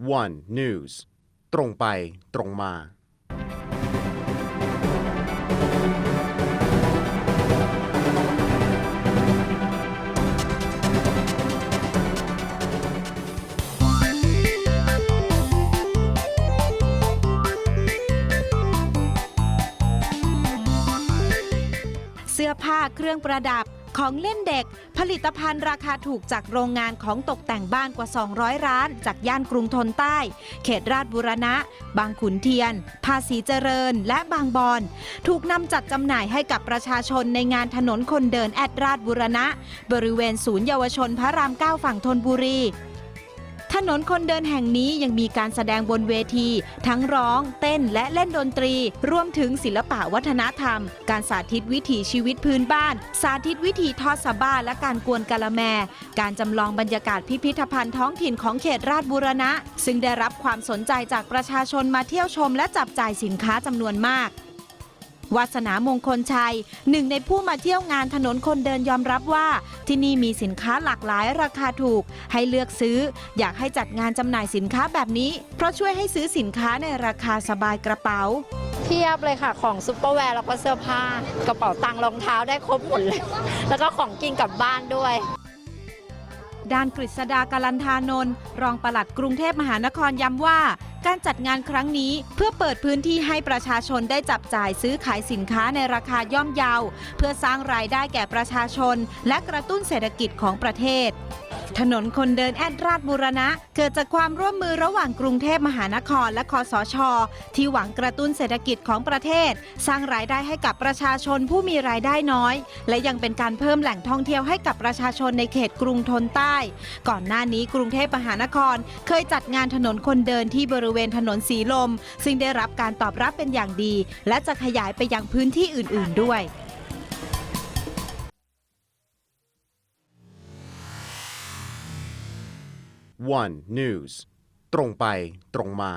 one news ตรงไปตรงมา เสื้อผ้าเครื่องประดับ ของเล่นเด็ก ผลิตภัณฑ์ราคาถูกจากโรงงานของตกแต่งบ้านกว่า 200 ร้าน จากย่านกรุงทนใต้ เขตราชบุรณะ บางขุนเทียน ภาษีเจริญ และบางบอน ถูกนำจัดจำหน่ายให้กับประชาชนในงานถนนคนเดินแอดราชบุรณะ บริเวณศูนย์เยาวชนพระรามเก้าฝั่งธนบุรี ถนนคนเดินแห่งนี้ยังมีการแสดงบนเวที ทั้งร้อง เต้นและเล่นดนตรี รวมถึงศิลปะวัฒนธรรม การสาธิตวิถีชีวิตพื้นบ้าน สาธิตวิถีทอดสะบ้าและการกวนกะละแม การจำลองบรรยากาศพิพิธภัณฑ์ท้องถิ่นของเขตราชบูรณะ ซึ่งได้รับความสนใจจากประชาชนมาเที่ยวชมและจับจ่ายสินค้าจำนวนมาก วาสนามงคลชัย หนึ่งในผู้มาเที่ยวงานถนนคนเดินยอมรับว่า ที่นี่มีสินค้าหลากหลายราคาถูก ให้เลือกซื้อ อยากให้จัดงานจำหน่ายสินค้าแบบนี้ เพราะช่วยให้ซื้อสินค้าในราคาสบายกระเป๋าเพียบเลยค่ะของซุปเปอร์แวร์แล้วก็เสื้อผ้ากระเป๋าตังค์รองเท้าได้ครบหมดเลย แล้วก็ของกินกลับบ้านด้วย ด้านกฤษดากาลันทานนท์รองปลัดกรุงเทพมหานครย้ำว่า การจัดงานครั้งนี้เพื่อเปิดพื้นที่ให้ประชาชนได้จับจ่ายซื้อขายสินค้าในราคาย่อมเยา เพื่อสร้างรายได้แก่ประชาชน และกระตุ้นเศรษฐกิจของประเทศ ถนนคนเดินแอดราชบุรณะ เกิดจากความร่วมมือระหว่างกรุงเทพมหานครและคอสช ที่หวังกระตุ้นเศรษฐกิจของประเทศ สร้างรายได้ให้กับประชาชนผู้มีรายได้น้อย และยังเป็นการเพิ่มแหล่งท่องเที่ยวให้กับประชาชนในเขตกรุงทนใต้ ก่อนหน้านี้กรุงเทพมหานคร เคยจัดงานถนนคนเดินที่บริเวณถนนสีลม ซึ่งได้รับการตอบรับเป็นอย่างดี และจะขยายไปยังพื้นที่อื่น ๆ ด้วย one news ตรงไปตรงมา